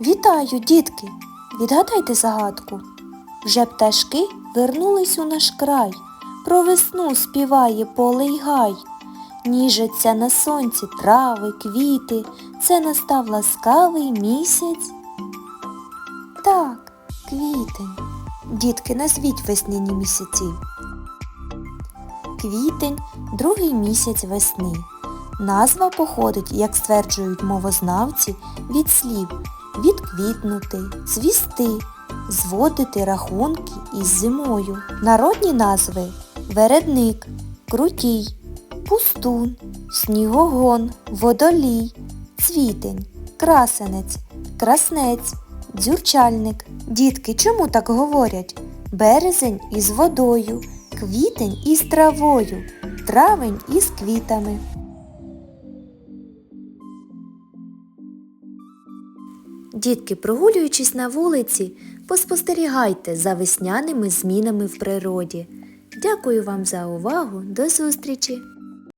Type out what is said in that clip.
Вітаю, дітки! Відгадайте загадку. Вже пташки вернулись у наш край. Про весну співає поле й гай. Ніжаться на сонці трави, квіти. Це настав ласкавий місяць. Так, квітень. Дітки, назвіть весняні місяці. Квітень другий місяць весни. Назва походить, як стверджують мовознавці, від слів відквітнути, цвісти, зводити рахунки із зимою. Народні назви вередник, крутій, пустун, снігогон, водолій, цвітень, красенець, краснець, дзюрчальник. Дітки, чому так говорять? Березень із водою, квітень із травою, травень із квітами. Дітки, прогулюючись на вулиці, поспостерігайте за весняними змінами в природі. Дякую вам за увагу. До зустрічі!